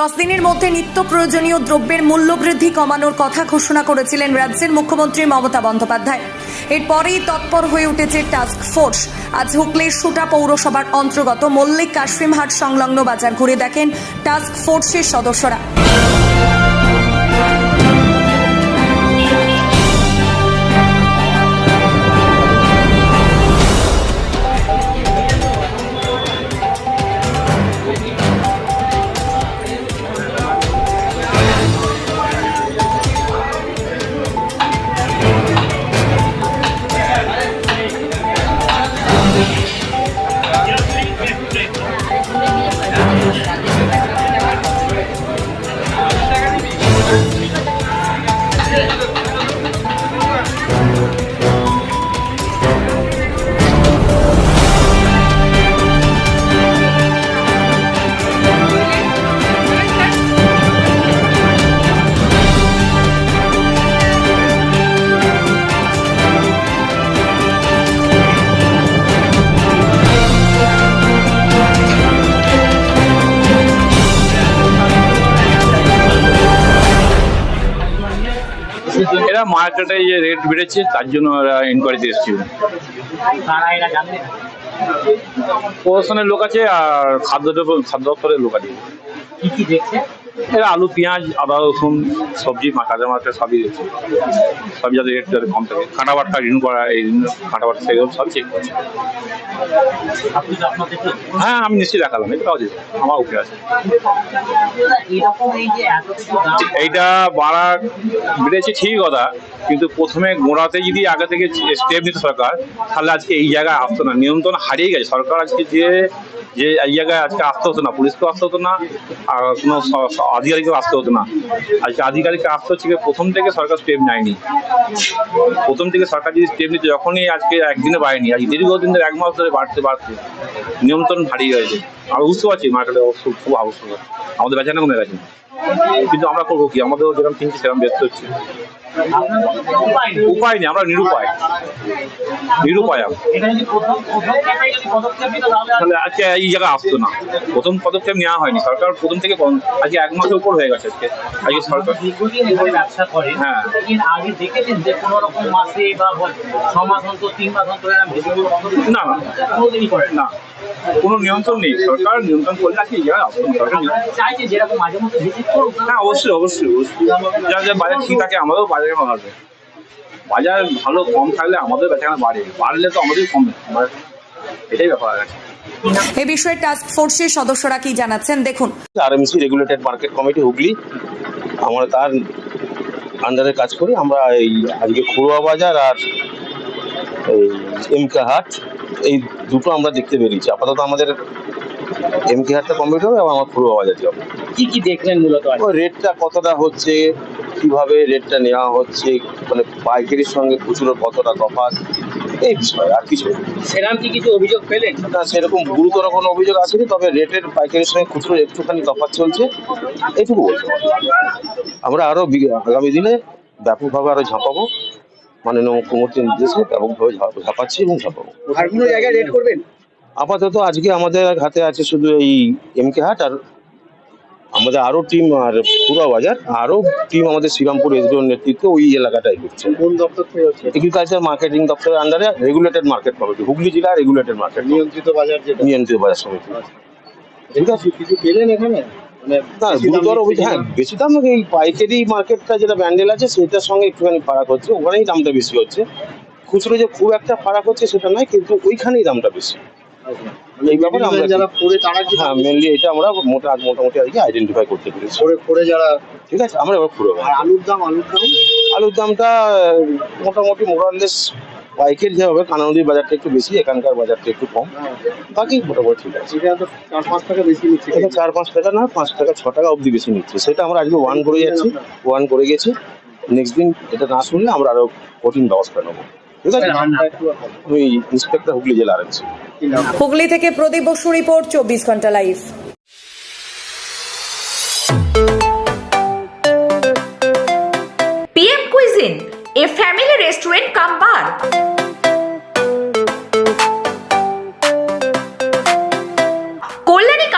দশ দিনের মধ্যে নিত্য প্রয়োজনীয় দ্রব্যের মূল্য বৃদ্ধি কমানোর কথা ঘোষণা করেছিলেন রাজ্যের মুখ্যমন্ত্রী মমতা বন্দ্যোপাধ্যায়। এরপরেই তৎপর হয়ে উঠেছে টাস্ক ফোর্স। আজ হুগলির সুটা পৌরসভার অন্তর্গত মল্লিক কাশফিম হাট সংলগ্ন বাজার ঘুরে দেখেন টাস্ক ফোর্সের সদস্যরা। এরা মার্কেটে যে রেট বেড়েছে, তার জন্য এরা ইনকোয়ারিতে এসেছিল। প্রশাসনের লোক আছে আর খাদ্য খাদ্য দপ্তরের লোক আছে। কি কি দেখছে? এরা আলু পেঁয়াজ আদা রসুন সবজি কাঁচা মার্কেট সবই রয়েছে সবই যাতে রেট যাতে কম থাকে। কাঁটা বাটটা রিনিউ করা এই কাঁটা বাটটা সেগুলো সব চেক করছে। হ্যাঁ আমি নিশ্চয়ই দেখালাম এটা পাওয়া যাবে আমার ওকে আছে। এইটা বাড়া বেড়েছে ঠিক কথা কিন্তু প্রথমে গোড়াতে যদি আগে থেকে স্টেপ নিত সরকার তাহলে আজকে এই জায়গায় আসতো না। নিয়ন্ত্রণ হারিয়ে গেছে। সরকার আজকে যে যে এই জায়গায় আজকে আসতে হতো না, পুলিশকেও আসতে হতো না, আর কোনো আধিকারিকও আসতে হতো না। আজকে আধিকারিক আসতে হচ্ছে প্রথম থেকে সরকার স্টেপ নেয়নি। প্রথম থেকে সরকার যদি স্টেপ নিতে, যখনই আজকে একদিনে বাড়েনি, আজ দীর্ঘদিন ধরে এক মাস ধরে বাড়তে বাড়তে, নিয়ন্ত্রণ হারিয়ে রয়েছে আর বুঝতে পারছি মার্কেটে খুব খুব আবশ্যক আমাদের বেচানা কমে গেছে কিন্তু আমরা করব কি? আমাদেরও যেরকম কিনছি সেরকম ব্যস্ত হচ্ছে উপায় নেই। আমরা নিরুপায়। নিরুপায় তাহলে আজকে এই জায়গায় আসতো না। প্রথম পদক্ষেপ নেওয়া হয়নি। সরকার প্রথম থেকে আজকে এক মাসের উপর হয়ে গেছে আজকে। আজকে সরকার ব্যবসা করে হ্যাঁ। আগে দেখেছেন যে কোনো রকম মাসে বা ছ মাস অন্তর তিন মাস অন্তর এরকম বেশি করে কত না না কোনোদিনই করে না না। কোনো নিয়ন্ত্রণ নেই। সরকার নিয়ন্ত্রণ করলে আজকে এই না সরকার যেরকম মাঝে মধ্যে ভিজিট হ্যাঁ অবশ্যই অবশ্যই অবশ্যই। যা যা বাজার ঠিক থাকে আমাদেরও বাজারে বাড়বে বাজার ভালো কম থাকলে আমাদের বেচাকেনা বাড়ে? বাড়লে তো আমাদের কমে এটাই ব্যাপার আছে। এ বিষয়ে টাস্ক ফোর্সের সদস্যরা কি জানাচ্ছেন? দেখুন। RMC regulated market committee Hooghly. আমরা তার আন্ডারে কাজ করি। আমরা এই আজকে খুড়ুয়া বাজার আর এই এমকে হাট এই দুটো আমরা দেখতে বেরিয়েছি। আপাতত আমাদের এমকে হাটটা কমপ্লিট হবে এবং আমার খুড়ুয়া বাজার যাব কি কি দেখলেন মূলত? ওই রেটটা কতটা হচ্ছে কীভাবে রেটটা নেওয়া হচ্ছে মানে পাইকারির সঙ্গে খুচরোর কতটা তফাৎ এই বিষয় আর কিছু না। সেরাম কি কিছু অভিযোগ পেলেন? না সেরকম গুরুতর কোনো অভিযোগ আসেনি তবে রেটের পাইকারির সঙ্গে খুচরো একটুখানি তফাৎ চলছে এইটুকু বলতে পারি। আমরা আরও বি- আগামী দিনে ব্যাপকভাবে আরও ঝাঁপাবো। মাননীয় মুখ্যমন্ত্রীর নির্দেশে ব্যাপকভাবে ঝাঁপাচ্ছি এবং ঝাঁপাবো। আর কোনো জায়গায় রেট করবেন? আপাতত আজকে আমাদের হাতে আছে শুধু এই এমকে হাট আর আমাদের আরও টিম আর পুরা বাজার আরও টিম আমাদের শ্রীরামপুর এসডিওর নেতৃত্বে ওই এলাকাটাই ঘুরছে। কোন দপ্তর থেকে হচ্ছে? এগ্রিকালচার মার্কেটিং দপ্তরের আন্ডারে রেগুলেটেড মার্কেট কমিটি হুগলি জেলা রেগুলেটেড মার্কেট নিয়ন্ত্রিত বাজার নিয়ন্ত্রিত বাজার সমিতি। ঠিক আছে কিছু পেলেন এখানে? মানে গুরুতর অভিযোগ হ্যাঁ বেশি দাম এই পাইকারি মার্কেটটা যেটা ব্যান্ডেল আছে সেটার সঙ্গে একটুখানি ফারাক হচ্ছে ওখানেই দামটা বেশি হচ্ছে। খুচরো যে খুব একটা ফারাক হচ্ছে সেটা নয় কিন্তু ওইখানেই দামটা বেশি। এই ব্যাপারে আমরা যারা পড়ে তারা কি হ্যাঁ মেনলি এটা আমরা মোটা মোটামুটি আর কি আইডেন্টিফাই করতে পেরেছি। পড়ে পড়ে যারা ঠিক আছে আমরা এবার পুরো আলুর দাম আলুর দাম? আলুর দামটা মোটামুটি মোরাললেস পাইকারি যেভাবে কানানদির বাজারটা একটু বেশি এখানকার বাজারটা একটু কম। বাকি মোটামুটি ঠিক আছে। এটা তো চার পাঁচ টাকা বেশি নিচ্ছে এটা চার পাঁচ টাকা না পাঁচ টাকা ছ টাকা অবধি বেশি নিচ্ছে। সেটা আমরা আজকে ওয়ান করে যাচ্ছি ওয়ান করে গেছি। নেক্সট দিন এটা না শুনলে আমরা আরও কঠিন ব্যবস্থা নেব। ঠিক আছে? আমি ইন্সপেক্টর হুগলি জেলা হুগলি থেকে প্রদীপ বসু রিপোর্ট চব্বিশ ঘণ্টা live. Cuisine, a family restaurant cum bar.